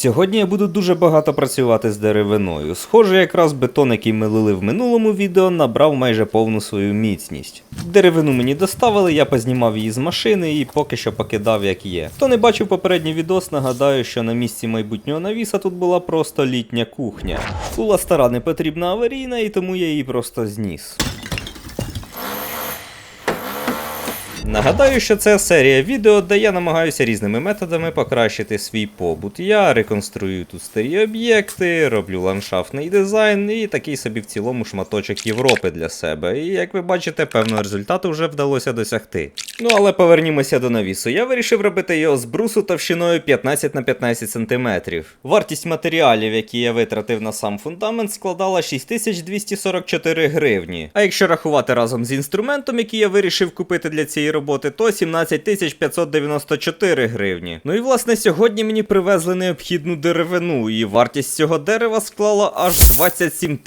Сьогодні я буду дуже багато працювати з деревиною. Схоже, якраз бетон, який ми лили в минулому відео, набрав майже повну свою міцність. Деревину мені доставили, я познімав її з машини і поки що покидав як є. Хто не бачив попередній відос, нагадаю, що на місці майбутнього навіса тут була просто літня кухня. Була стара не потрібна аварійна, і тому я її просто зніс. Нагадаю, що це серія відео, де я намагаюся різними методами покращити свій побут. Я реконструю тут старі об'єкти, роблю ландшафтний дизайн і такий собі в цілому шматочок Європи для себе. І як ви бачите, певного результату вже вдалося досягти. Ну але повернімося до навісу. Я вирішив робити його з брусу товщиною 15 на 15 см. Вартість матеріалів, які я витратив на сам фундамент, складала 6244 гривні. А якщо рахувати разом з інструментом, який я вирішив купити для цієї роботи, то 17594 гривні. Ну і власне сьогодні мені привезли необхідну деревину, і вартість цього дерева склала аж 27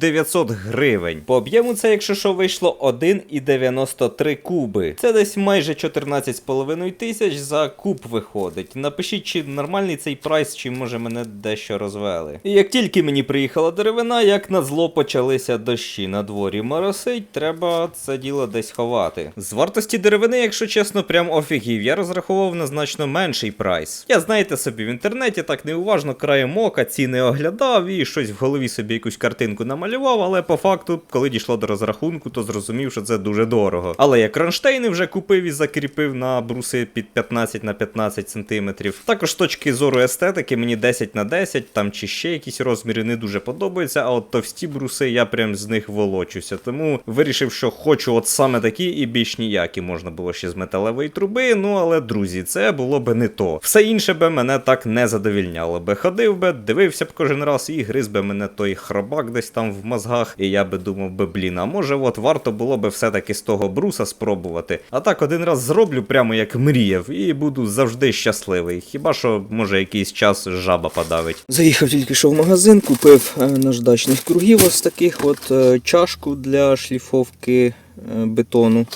900 гривень. По об'єму це, якщо що, вийшло 1,93 куби. Це десь майже 14,5 тисяч за куб виходить. Напишіть, чи нормальний цей прайс, чи може мене дещо розвели. І як тільки мені приїхала деревина, як на зло почалися дощі на дворі моросить, треба це діло десь ховати. З вартості деревини, якщо чесно, прям офігів. Я розраховував на значно менший прайс. Я знаєте собі в інтернеті так неуважно краєм ока ціни оглядав і щось в голові собі якусь картинку намалював, але по факту, коли дійшло до розрахунку, то зрозумів, що це дуже дорого. Але я кронштейни вже купив і закріпив на бруси під 15 на 15 сантиметрів. Також з точки зору естетики мені 10 на 10, там чи ще якісь розміри не дуже подобаються, а от товсті бруси я прям з них волочуся. Тому вирішив, що хочу от саме такі і більш ніякі можна було ще з металевої труби. Ну але друзі, це було би не то. Все інше би мене так не задовільняло би. Ходив би, дивився б кожен раз і гриз би мене той хробак десь там в мозгах, і я би думав би, блін, а може от варто було би все-таки з того бруса спробувати. А так один раз зроблю прямо як мріяв, і буду завжди щасливий. Хіба що може якийсь час жаба подавить. Заїхав тільки що в магазин, купив е, наждачних кругів ось таких от е, чашку для шліфовки е, бетону.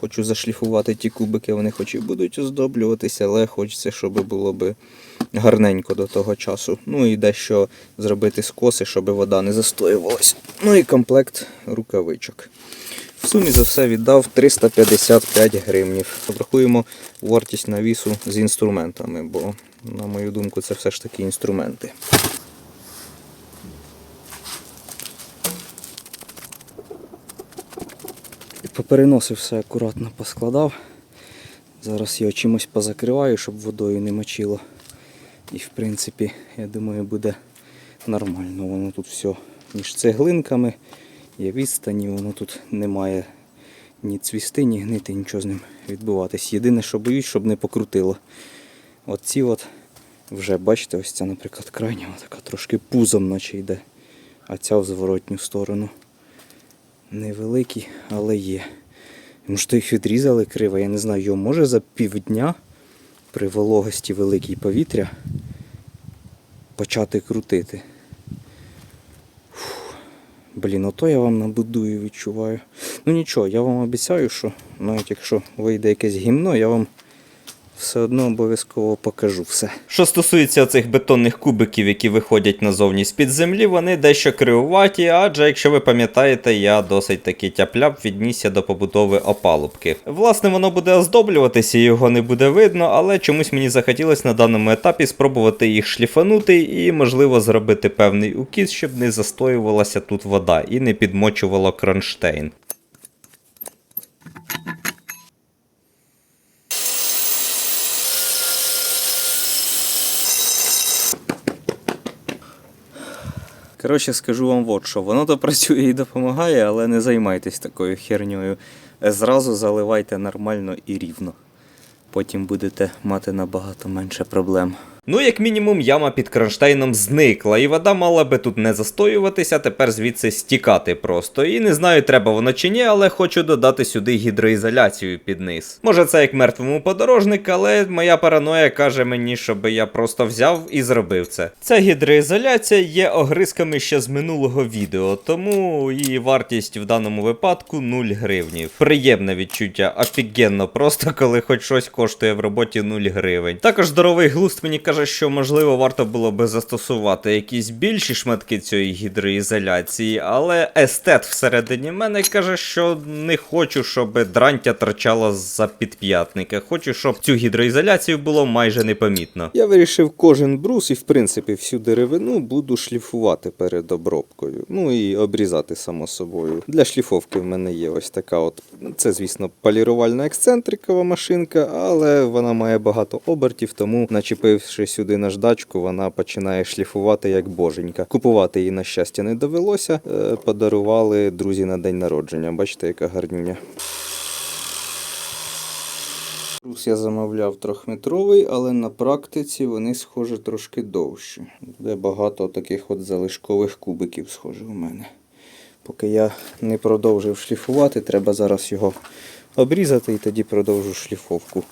Хочу зашліфувати ті кубики, вони хоч і будуть оздоблюватися, але хочеться, щоб було би гарненько до того часу. Ну і дещо зробити скоси, щоб вода не застоювалась. Ну і комплект рукавичок. В сумі за все віддав 355 гривнів. Обрахуємо вартість навісу з інструментами, бо, на мою думку, це все ж таки інструменти. Попереносив все акуратно поскладав. Зараз його чимось позакриваю, щоб водою не мочило. І в принципі, я думаю, буде нормально. Воно тут все між цеглинками є відстані, воно тут немає ні цвісти, ні гнити, нічого з ним відбуватись. Єдине, що боюсь, щоб не покрутило. Оці от вже бачите, ось ця, наприклад, крайня така трошки пузом наче йде, а ця в зворотню сторону. Невеликі, але є. Може, то їх відрізали криво, я не знаю, його може за півдня при вологості великій повітря почати крутити. Блін, ото я вам набудую, відчуваю. Ну нічого, я вам обіцяю, що навіть якщо вийде якесь гімно, я вам все одно обов'язково покажу все. Що стосується цих бетонних кубиків, які виходять назовні з-під землі, вони дещо кривуваті, адже якщо ви пам'ятаєте, я досить таки тяп-ляп віднісся до побудови опалубки. Власне, воно буде оздоблюватися, його не буде видно, але чомусь мені захотілося на даному етапі спробувати їх шліфанути і, можливо, зробити певний укіс, щоб не застоювалася тут вода і не підмочувало кронштейн. Коротше, скажу вам от що. Воно то працює і допомагає, але не займайтесь такою херньою. Зразу заливайте нормально і рівно. Потім будете мати набагато менше проблем. Ну, як мінімум, яма під кронштейном зникла, і вода мала би тут не застоюватися, тепер звідси стікати просто. І не знаю, треба воно чи ні, але хочу додати сюди гідроізоляцію під низ. Може, це як мертвому подорожник, але моя параноя каже мені, щоб я просто взяв і зробив це. Ця гідроізоляція є огризками ще з минулого відео, тому її вартість в даному випадку 0 гривнів. Приємне відчуття, офігенно, просто коли хоч щось коштує в роботі 0 гривень. Також здоровий глуст мені каже, каже, що можливо варто було би застосувати якісь більші шматки цієї гідроізоляції, але естет всередині мене каже, що не хочу, щоб дрантя торчала за підп'ятника. Хочу, щоб цю гідроізоляцію було майже непомітно. Я вирішив кожен брус і, в принципі, всю деревину буду шліфувати перед обробкою. Ну і обрізати само собою. Для шліфовки в мене є ось така от. Це, звісно, полірувальна ексцентрикова машинка, але вона має багато обертів, тому, начепивши сюди наждачку, вона починає шліфувати як боженька. Купувати її, на щастя, не довелося. Е, Подарували друзі на день народження. Бачите, яка гарнюня. Брус я замовляв трьохметровий, але на практиці вони, схоже, трошки довші. Буде багато таких от залишкових кубиків, схоже, у мене. Поки я не продовжив шліфувати, треба зараз його обрізати і тоді продовжу шліфовку.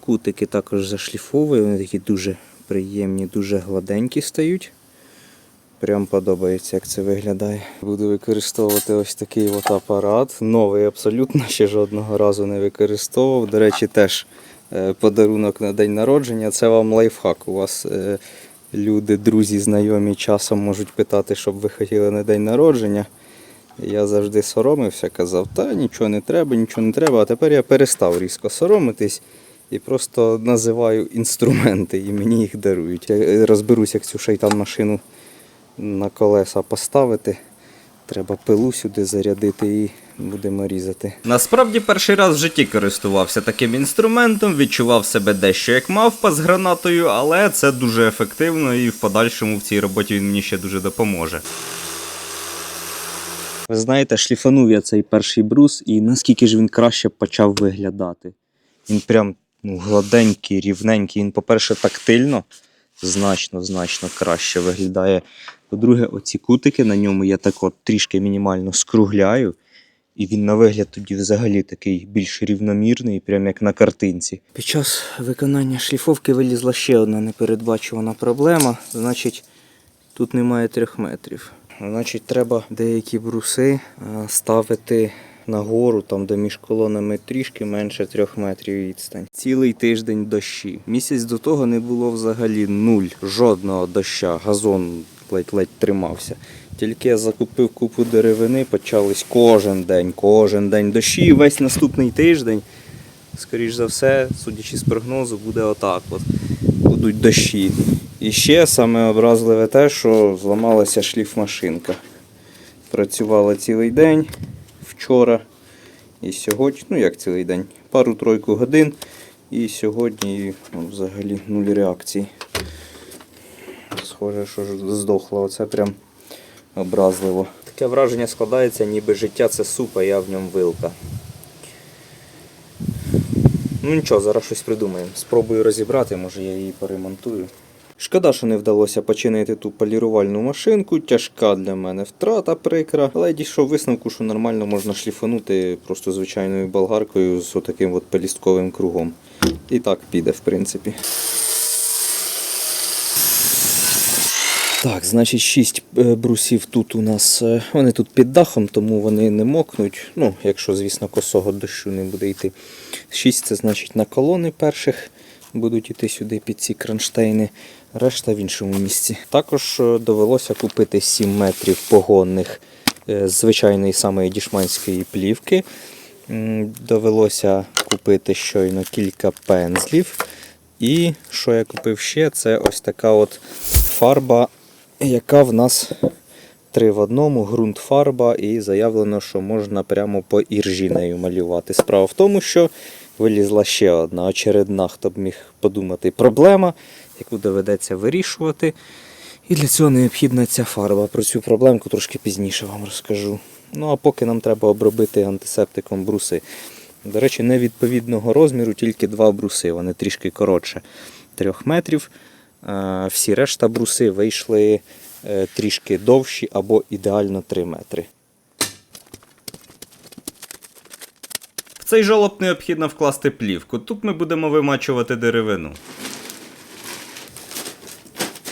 Кутики також зашліфовую, вони такі дуже приємні, дуже гладенькі стають. Прям подобається, як це виглядає. Буду використовувати ось такий от апарат. Новий абсолютно, ще жодного разу не використовував. До речі, теж е, подарунок на день народження. Це вам лайфхак. У вас е, люди, друзі, знайомі часом можуть питати, щоб ви хотіли на день народження. Я завжди соромився, казав, та нічого не треба, нічого не треба. А тепер я перестав різко соромитись і просто називаю інструменти, і мені їх дарують. Я розберусь, як цю шайтан машину на колеса поставити. Треба пилу сюди зарядити і будемо різати. Насправді перший раз в житті користувався таким інструментом, відчував себе дещо як мавпа з гранатою, але це дуже ефективно і в подальшому в цій роботі він мені ще дуже допоможе. Ви знаєте, шліфанув я цей перший брус, і наскільки ж він краще почав виглядати. Він прям ну, гладенький, рівненький. Він, по-перше, тактильно значно, значно краще виглядає. По-друге, оці кутики на ньому я так от трішки мінімально скругляю. І він на вигляд тоді взагалі такий більш рівномірний, прям як на картинці. Під час виконання шліфовки вилізла ще одна непередбачувана проблема. Значить, тут немає трьох метрів. Значить, треба деякі бруси ставити нагору, там де між колонами трішки менше трьох метрів відстань. Цілий тиждень дощі. Місяць до того не було взагалі нуль, жодного доща. Газон ледь-ледь тримався. Тільки я закупив купу деревини, почались кожен день, кожен день дощі. Весь наступний тиждень, скоріш за все, судячи з прогнозу, буде отак. От. Будуть дощі. І ще саме образливе те, що зламалася шліфмашинка. Працювала цілий день вчора і сьогодні, ну як цілий день, пару-тройку годин. І сьогодні ну, взагалі нуль реакцій. Схоже, що здохло. Оце прям образливо. Таке враження складається, ніби життя це суп, а я в ньому вилка. Ну нічого, зараз щось придумаємо. Спробую розібрати, може я її поремонтую. Шкода, що не вдалося починити ту полірувальну машинку, тяжка для мене втрата прикра, але я дійшов висновку, що нормально можна шліфанути просто звичайною болгаркою з отаким от пелістковим кругом. І так піде, в принципі. Так, значить, 6 брусів тут у нас. е, Вони тут під дахом, тому вони не мокнуть. Ну, якщо, звісно, косого дощу не буде йти. 6 це значить на колони перших будуть йти сюди під ці кронштейни. Решта в іншому місці. Також е, довелося купити 7 метрів погонних е, з звичайної самої дішманської плівки. Довелося купити щойно кілька пензлів. І що я купив ще, це ось така от фарба, яка в нас три в одному, ґрунт фарба, і заявлено, що можна прямо по іржі нею малювати. Справа в тому, що вилізла ще одна очередна, хто б міг подумати, проблема, яку доведеться вирішувати. І для цього необхідна ця фарба. Про цю проблемку трошки пізніше вам розкажу. Ну а поки нам треба обробити антисептиком бруси. До речі, невідповідного розміру тільки два бруси, вони трішки коротше 3 метрів. Всі решта бруси вийшли е, трішки довші або ідеально 3 метри. Цей жолоб необхідно вкласти плівку. Тут ми будемо вимачувати деревину.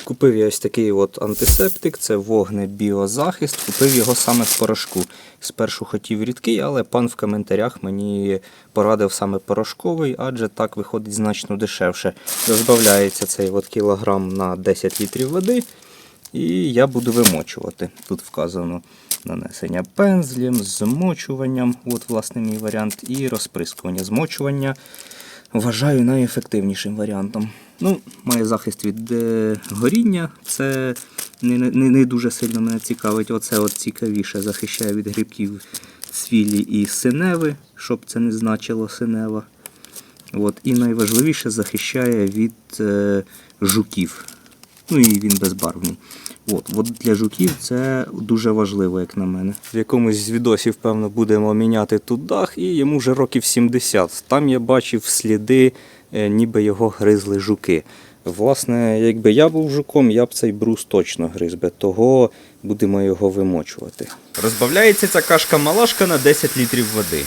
Купив я ось такий от антисептик, це вогнебіозахист. Купив його саме в порошку. Спершу хотів рідкий, але пан в коментарях мені порадив саме порошковий, адже так виходить значно дешевше. Розбавляється цей от кілограм на 10 літрів води. І я буду вимочувати. Тут вказано нанесення пензлем, змочуванням, от власне мій варіант, і розприскування. Змочування вважаю найефективнішим варіантом. Ну, має захист від е, горіння, це не, не, не дуже сильно мене цікавить. Оце от цікавіше захищає від грибків цвілі і синеви, щоб це не значило синева. От, і найважливіше захищає від е, жуків. Ну і він безбарвний. От, от для жуків це дуже важливо, як на мене. В якомусь з відосів, певно, будемо міняти тут дах, і йому вже років 70. Там я бачив сліди, е, ніби його гризли жуки. Власне, якби я був жуком, я б цей брус точно гриз би, того будемо його вимочувати. Розбавляється ця кашка-малашка на 10 літрів води.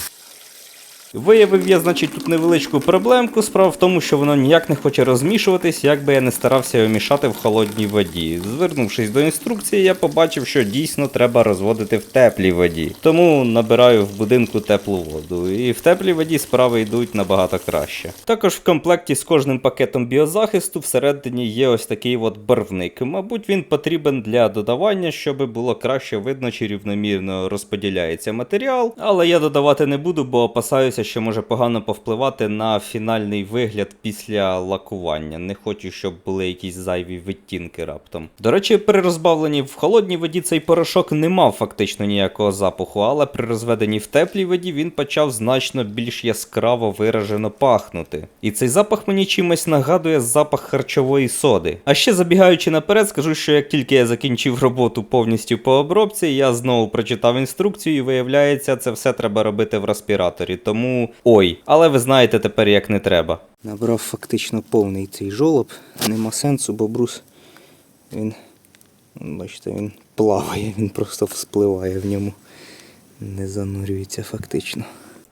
Виявив я, значить, тут невеличку проблемку. Справа в тому, що воно ніяк не хоче розмішуватись, як би я не старався його мішати в холодній воді. Звернувшись до інструкції, я побачив, що дійсно треба розводити в теплій воді. Тому набираю в будинку теплу воду. І в теплій воді справи йдуть набагато краще. Також в комплекті з кожним пакетом біозахисту всередині є ось такий от барвник. Мабуть, він потрібен для додавання, щоб було краще видно, чи рівномірно розподіляється матеріал. Але я додавати не буду, бо опасаюся, що може погано повпливати на фінальний вигляд після лакування. Не хочу, щоб були якісь зайві відтінки раптом. До речі, при розбавленні в холодній воді цей порошок не мав фактично ніякого запаху, але при розведенні в теплій воді він почав значно більш яскраво виражено пахнути. І цей запах мені чимось нагадує запах харчової соди. А ще забігаючи наперед, скажу, що як тільки я закінчив роботу повністю по обробці, я знову прочитав інструкцію, і виявляється, це все треба робити в респіраторі. Тому ой, але ви знаєте тепер як не треба. Набрав фактично повний цей жолоб. Нема сенсу, бо брус він, бачите, він плаває, він просто вспливає в ньому. Не занурюється фактично.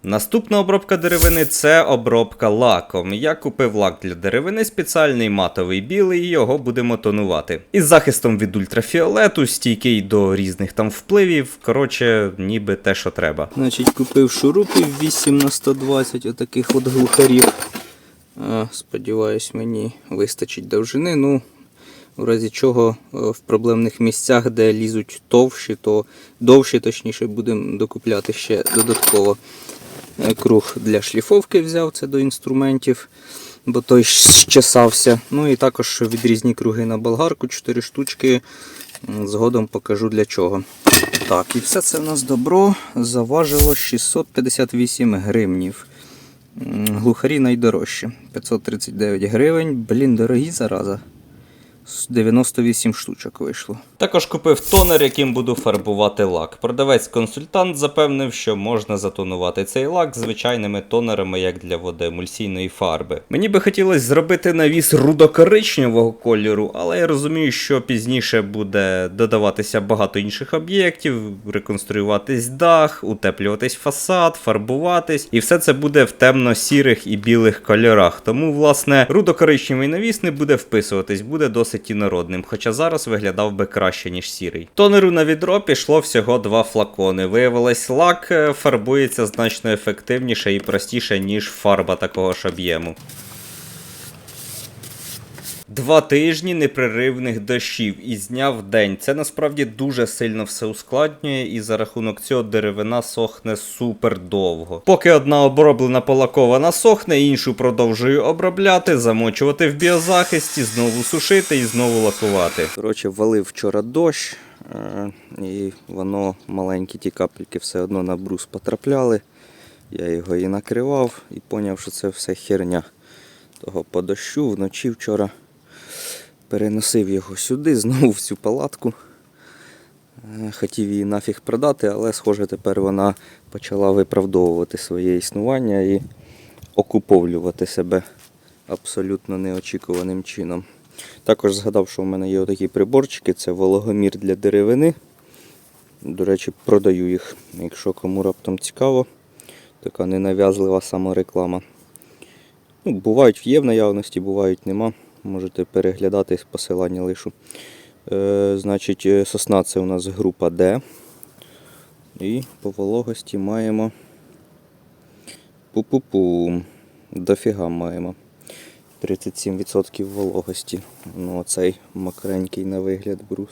Наступна обробка деревини це обробка лаком. Я купив лак для деревини спеціальний матовий білий, його будемо тонувати. Із захистом від ультрафіолету, стійкий до різних там впливів. Коротше, ніби те, що треба. Значить, купив шурупів 8 на 120 отаких от глухарів. Сподіваюсь, мені вистачить довжини. Ну, в разі чого е, в проблемних місцях, де лізуть товщі, то довші, точніше, будемо докупляти ще додатково. Е, Круг для шліфовки взяв це до інструментів, бо той щесався. Ну і також відрізні круги на болгарку, 4 штучки. Згодом покажу для чого. Так, і все це в нас добро заважило 658 гривнів. Глухарі найдорожчі. 539 гривень. Блін, дорогі зараза. З 98 штучок вийшло. Також купив тонер, яким буду фарбувати лак. Продавець-консультант запевнив, що можна затонувати цей лак звичайними тонерами, як для водоемульсійної фарби. Мені би хотілося зробити навіс рудокоричневого кольору, але я розумію, що пізніше буде додаватися багато інших об'єктів, реконструюватись дах, утеплюватись фасад, фарбуватись, і все це буде в темно-сірих і білих кольорах. Тому, власне, рудокоричневий навіс не буде вписуватись, буде досить інородним, хоча зараз виглядав би краще, ніж сірий. Тонеру на відро пішло всього два флакони. Виявилось, лак е, фарбується значно ефективніше і простіше, ніж фарба такого ж об'єму. Два тижні непреривних дощів із дня в день. Це насправді дуже сильно все ускладнює, і за рахунок цього деревина сохне супер довго. Поки одна оброблена полакована сохне, іншу продовжую обробляти, замочувати в біозахисті, знову сушити і знову лакувати. Коротше, валив вчора дощ, е, і воно маленькі ті капельки все одно на брус потрапляли. Я його і накривав і зрозумів, що це все херня. Того по дощу вночі вчора переносив його сюди, знову в цю палатку. Е, Хотів її нафіг продати, але, схоже, тепер вона почала виправдовувати своє існування і окуповлювати себе абсолютно неочікуваним чином. Також згадав, що в мене є отакі приборчики, це вологомір для деревини. До речі, продаю їх, якщо кому раптом цікаво. Така ненав'язлива самореклама. Ну, бувають є в наявності, бувають нема. Можете переглядати, посилання лишу. Е, значить, е, сосна це у нас група D. І по вологості маємо. Пу-пу-пу. Дофіга маємо. 37% вологості. Ну, оцей мокренький на вигляд брус.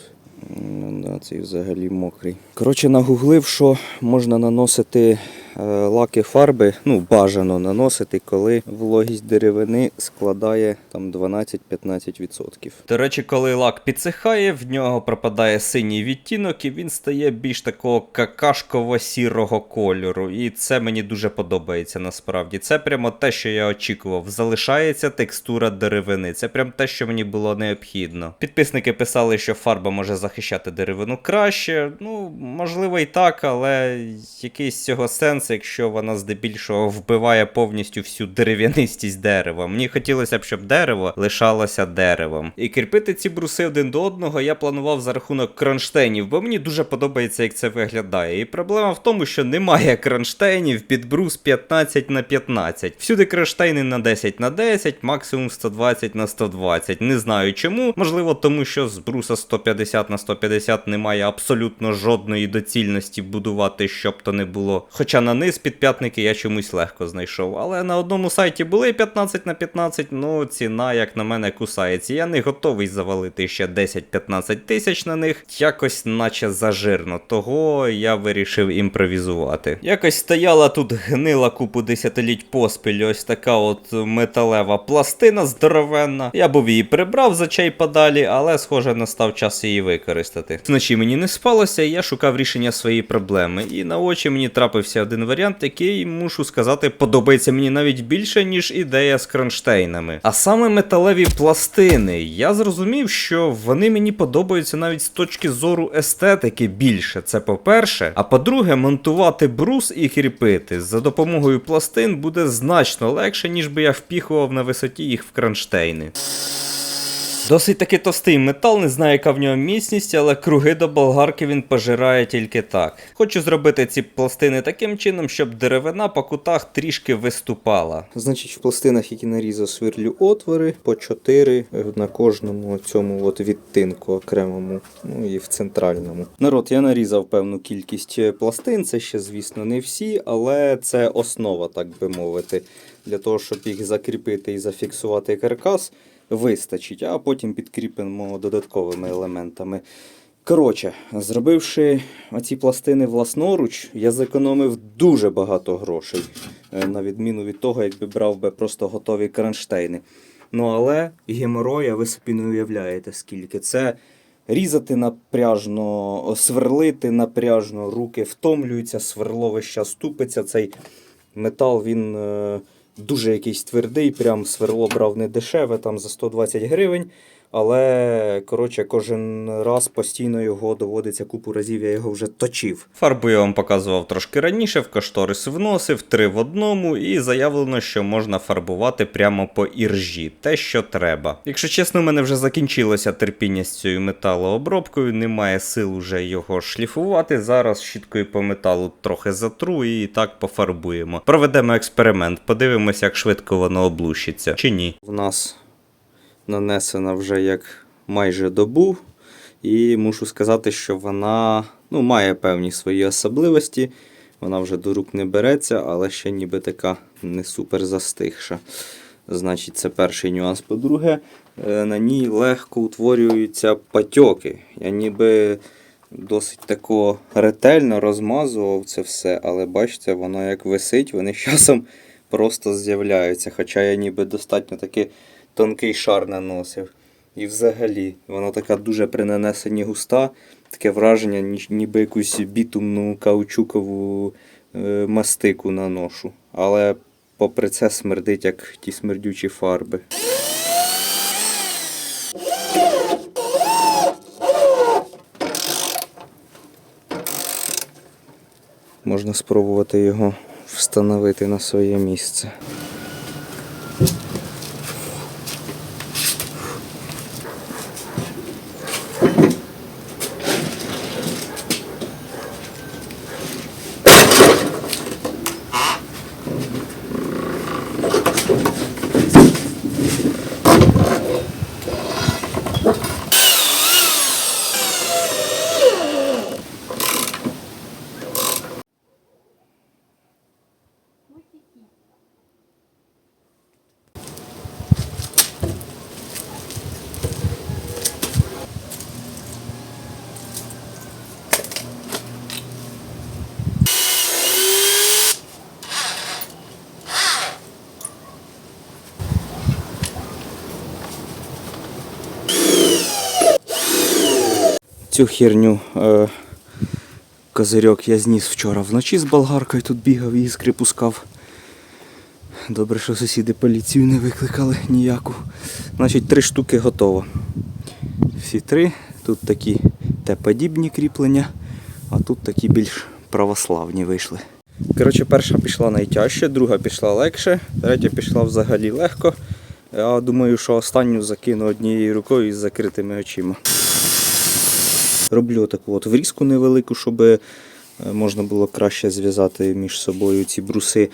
Ну, да, цей взагалі мокрий. Коротше, нагуглив, що можна наносити лаки фарби, ну, бажано наносити, коли вологість деревини складає там 12-15%. До речі, коли лак підсихає, в нього пропадає синій відтінок, і він стає більш такого какашково-сірого кольору. І це мені дуже подобається насправді. Це прямо те, що я очікував. Залишається текстура деревини. Це прям те, що мені було необхідно. Підписники писали, що фарба може захищати деревину краще. Ну, можливо, і так, але якийсь цього сенс, якщо вона здебільшого вбиває повністю всю дерев'янистість дерева. Мені хотілося б, щоб дерево лишалося деревом. І кріпити ці бруси один до одного я планував за рахунок кронштейнів, бо мені дуже подобається, як це виглядає. І проблема в тому, що немає кронштейнів під брус 15 на 15. Всюди кронштейни на 10 на 10, максимум 120 на 120. Не знаю чому. Можливо, тому що з бруса 150 на 150 немає абсолютно жодної доцільності будувати, щоб то не було. Хоча на низ підп'ятники я чомусь легко знайшов. Але на одному сайті були 15 на 15, ну ціна, як на мене, кусається. Я не готовий завалити ще 10-15 тисяч на них. Якось наче зажирно. Того я вирішив імпровізувати. Якось стояла тут гнила купу десятиліть поспіль, ось така от металева пластина здоровенна. Я був її прибрав за чай подалі, але схоже настав час її використати. Вночі мені не спалося, я шукав рішення своєї проблеми. І на очі мені трапився один варіант, який, мушу сказати, подобається мені навіть більше, ніж ідея з кронштейнами. А саме металеві пластини. Я зрозумів, що вони мені подобаються навіть з точки зору естетики більше. Це по-перше. А по-друге, монтувати брус і кріпити за допомогою пластин буде значно легше, ніж би я впіхував на висоті їх в кронштейни. Досить таки товстий метал, не знаю, яка в нього міцність, але круги до болгарки він пожирає тільки так. Хочу зробити ці пластини таким чином, щоб деревина по кутах трішки виступала. Значить, в пластинах, які нарізав, сверлю отвори по 4 на кожному цьому от відтинку окремому, ну і в центральному. Народ, я нарізав певну кількість е, пластин. Це ще, звісно, не всі, але це основа, так би мовити. Для того, щоб їх закріпити і зафіксувати каркас, вистачить, а потім підкріпимо додатковими елементами. Коротше, зробивши оці пластини власноруч, я зекономив дуже багато грошей, е, на відміну від того, якби брав би просто готові кронштейни. Ну але геморроя ви собі не уявляєте, скільки. Це різати напряжно, сверлити напряжно, руки втомлюються, сверло весь час тупиться. Цей метал він е, дуже якийсь твердий, прям сверло брав не дешеве, там за 120 гривень. Але коротше, кожен раз постійно його доводиться купу разів, я його вже точив. Фарбу я вам показував трошки раніше, в кошторис вносив, три в одному, і заявлено, що можна фарбувати прямо по іржі, те, що треба. Якщо чесно, у мене вже закінчилося терпіння з цією металообробкою, немає сил уже його шліфувати. Зараз щіткою по металу трохи затру і так пофарбуємо. Проведемо експеримент, подивимося, як швидко воно облущиться, чи ні. В нас нанесена вже як майже добу, і мушу сказати, що вона ну, має певні свої особливості. Вона вже до рук не береться, але ще ніби така не супер застигша. Значить, це перший нюанс. По-друге, е, на ній легко утворюються патьоки. Я ніби досить тако ретельно розмазував це все, але бачите, воно як висить, вони з часом просто з'являються. Хоча я ніби достатньо таки тонкий шар наносив. І взагалі, вона така дуже при нанесенні густа, таке враження, ніби якусь бітумну каучукову е, мастику наношу. Але попри це смердить, як ті смердючі фарби. Можна спробувати його встановити на своє місце. Цю херню е, козирьок я зніс вчора вночі з болгаркою, тут бігав і іскри пускав. Добре, що сусіди поліцію не викликали ніяку. Значить, три штуки готово. Всі три. Тут такі Т-подібні кріплення, а тут такі більш православні вийшли. Коротше, перша пішла найтяжче, друга пішла легше, третя пішла взагалі легко. Я думаю, що останню закину однією рукою із закритими очима. Роблю таку от врізку невелику, щоб е, можна було краще зв'язати між собою ці бруси.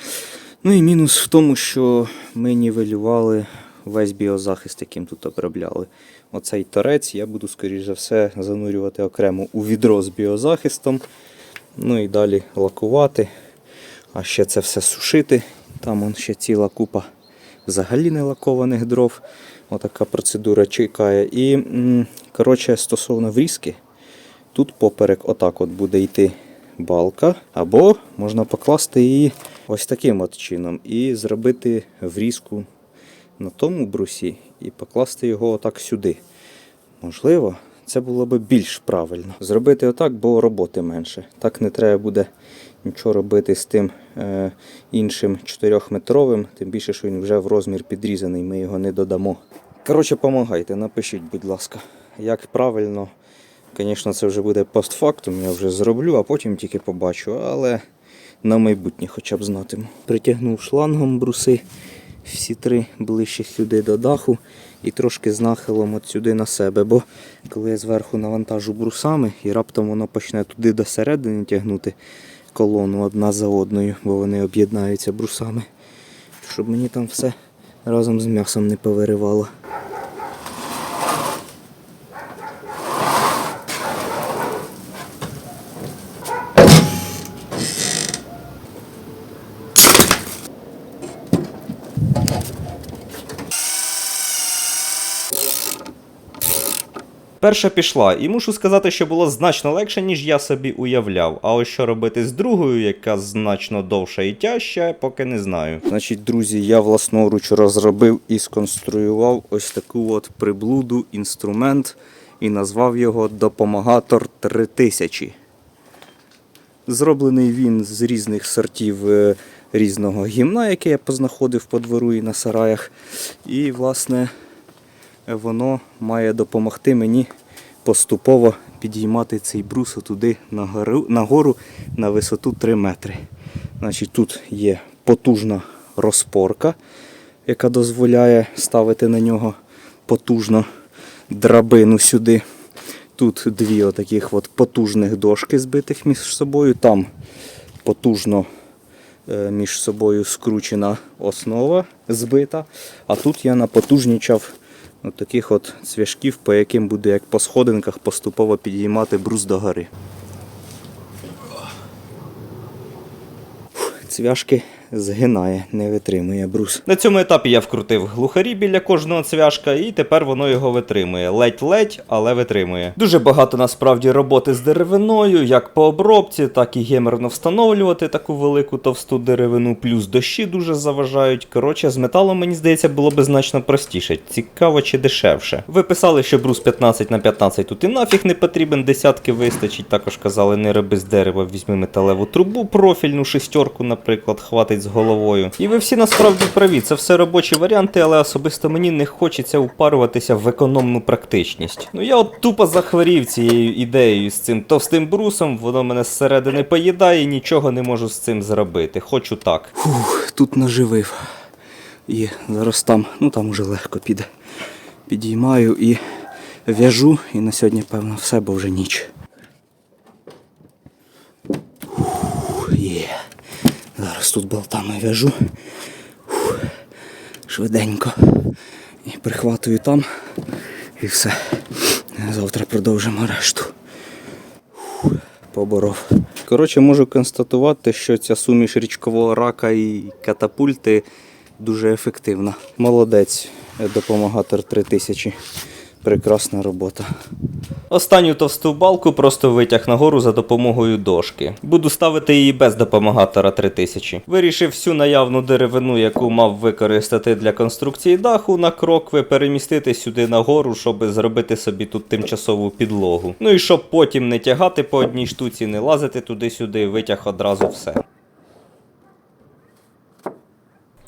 Ну і мінус в тому, що ми нівелювали весь біозахист, яким тут обробляли. Оцей торець я буду, скоріш за все, занурювати окремо у відро з біозахистом. Ну і далі лакувати. А ще це все сушити. Там он ще ціла купа взагалі не лакованих дров. Отака процедура чекає. І коротше, стосовно врізки, тут поперек отак от буде йти балка, або можна покласти її ось таким от чином і зробити врізку на тому брусі і покласти його отак сюди. Можливо, це було б більш правильно. Зробити отак, бо роботи менше. Так не треба буде нічого робити з тим е, іншим 4-метровим, тим більше, що він вже в розмір підрізаний, ми його не додамо. Коротше, помагайте, напишіть, будь ласка, як правильно. Звісно, це вже буде постфактум, я вже зроблю, а потім тільки побачу, але на майбутнє хоча б знатиму. Притягнув шлангом бруси, всі три ближче сюди до даху і трошки з нахилом от сюди на себе, бо коли я зверху навантажу брусами і раптом воно почне туди до середини тягнути колону одна за одною, бо вони об'єднаються брусами, щоб мені там все разом з м'ясом не повиривало. Перша пішла, і мушу сказати, що було значно легше, ніж я собі уявляв. А ось що робити з другою, яка значно довша і тяжча, поки не знаю. Значить, друзі, я власноруч розробив і сконструював ось таку от приблуду, інструмент і назвав його Допомагатор 3000. Зроблений він з різних сортів е, різного гімна, яке я познаходив по двору і на сараях. І, власне, воно має допомогти мені поступово підіймати цей брус туди нагору, на висоту 3 метри. Значить, тут є потужна розпорка, яка дозволяє ставити на нього потужно драбину сюди. Тут дві отаких от потужних дошки збитих між собою. Там потужно між собою скручена основа збита. А тут я напотужнічав от таких от цвяшків, по яким буде як по сходинках поступово підіймати брус до гори. Цвяшки згинає, не витримує брус. На цьому етапі я вкрутив глухарі біля кожного цвяшка, і тепер воно його витримує. Ледь-ледь, але витримує. Дуже багато насправді роботи з деревиною, як по обробці, так і гемерно встановлювати таку велику товсту деревину, плюс дощі дуже заважають. Коротше, з металом, мені здається, було би значно простіше. Цікаво чи дешевше. Ви писали, що брус 15 на 15 тут і нафіг не потрібен, десятки вистачить. Також казали, не роби з дерева, візьми металеву трубу, профільну шестерку, наприклад, хватить з головою. І ви всі насправді праві, це все робочі варіанти, але особисто мені не хочеться упаруватися в економну практичність. Ну я от тупо захворів цією ідеєю з цим товстим брусом, воно мене зсередини поїдає нічого не можу з цим зробити. Хочу так. Фух, тут наживив. І зараз там, ну там уже легко піде. Підіймаю і в'яжу, і на сьогодні, певно, все, бо вже ніч. Фух, Є. Зараз тут болтами в'яжу. Швиденько. І прихватую там. І все. Завтра продовжимо решту. Поборов. Коротше, можу констатувати, що ця суміш річкового рака і катапульти дуже ефективна. Молодець, допомагатор 3000. прекрасна робота. Останню товсту балку просто витяг нагору за допомогою дошки. Буду ставити її без допомагатора 3000. Вирішив всю наявну деревину, яку мав використати для конструкції даху на крокви, перемістити сюди нагору, щоб зробити собі тут тимчасову підлогу. Ну і щоб потім не тягати по одній штуці, не лазити туди-сюди, витяг одразу все.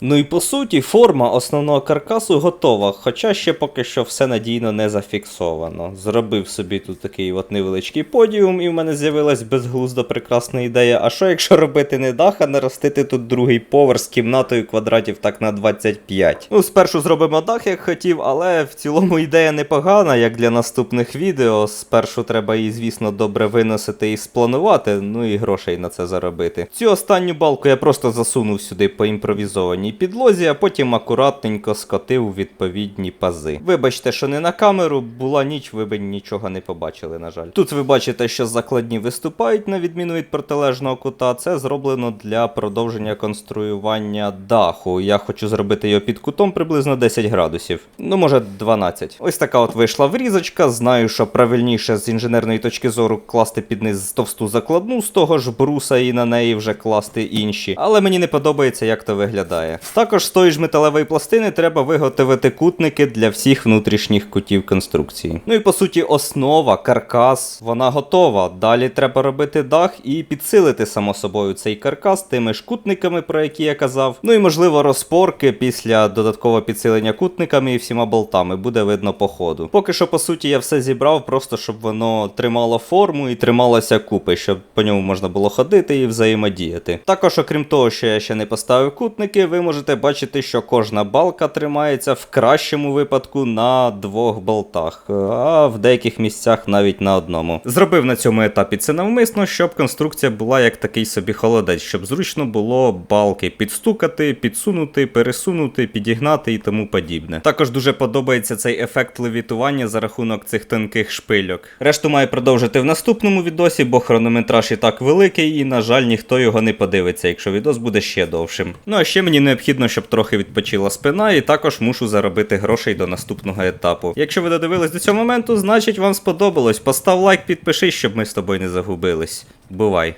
Ну і по суті, форма основного каркасу готова, хоча ще поки що все надійно не зафіксовано. Зробив собі тут такий от невеличкий подіум, і в мене з'явилась безглуздо прекрасна ідея. А що якщо робити не дах, а наростити тут другий поверх з кімнатою квадратів так на 25? Ну, спершу зробимо дах, як хотів, але в цілому ідея непогана, як для наступних відео. Спершу треба її, звісно, добре виносити і спланувати, ну і грошей на це заробити. Цю останню балку я просто засунув сюди по імпровізованій підлозі, а потім акуратненько скотив відповідні пази. Вибачте, що не на камеру, була ніч, ви б нічого не побачили, на жаль. Тут ви бачите, що закладні виступають на відміну від протилежного кута. Це зроблено для продовження конструювання даху. Я хочу зробити його під кутом приблизно 10 градусів. Ну, може, 12. Ось така от вийшла врізочка. Знаю, що правильніше з інженерної точки зору класти під низ товсту закладну з того ж бруса і на неї вже класти інші. Але мені не подобається, як то виглядає. Також з тої ж металевої пластини треба виготовити кутники для всіх внутрішніх кутів конструкції. Ну і по суті, основа, каркас, вона готова. Далі треба робити дах і підсилити само собою цей каркас тими ж кутниками, про які я казав. Ну і можливо розпорки після додаткового підсилення кутниками і всіма болтами буде видно по ходу. Поки що, по суті, я все зібрав, просто щоб воно тримало форму і трималося купи, щоб по ньому можна було ходити і взаємодіяти. Також, окрім того, що я ще не поставив кутники, ви можете бачити, що кожна балка тримається в кращому випадку на двох болтах, а в деяких місцях навіть на одному. Зробив на цьому етапі це навмисно, щоб конструкція була як такий собі холодець, щоб зручно було балки підстукати, підсунути, пересунути, підігнати і тому подібне. Також дуже подобається цей ефект левітування за рахунок цих тонких шпильок. Решту маю продовжити в наступному відосі, бо хронометраж і так великий, і на жаль, ніхто його не подивиться, якщо відос буде ще довшим. Ну а ще мені необхідно, щоб трохи відпочила спина, і також мушу заробити грошей до наступного етапу. Якщо ви додивились до цього моменту, значить вам сподобалось. Постав лайк, підпишись, щоб ми з тобою не загубились. Бувай!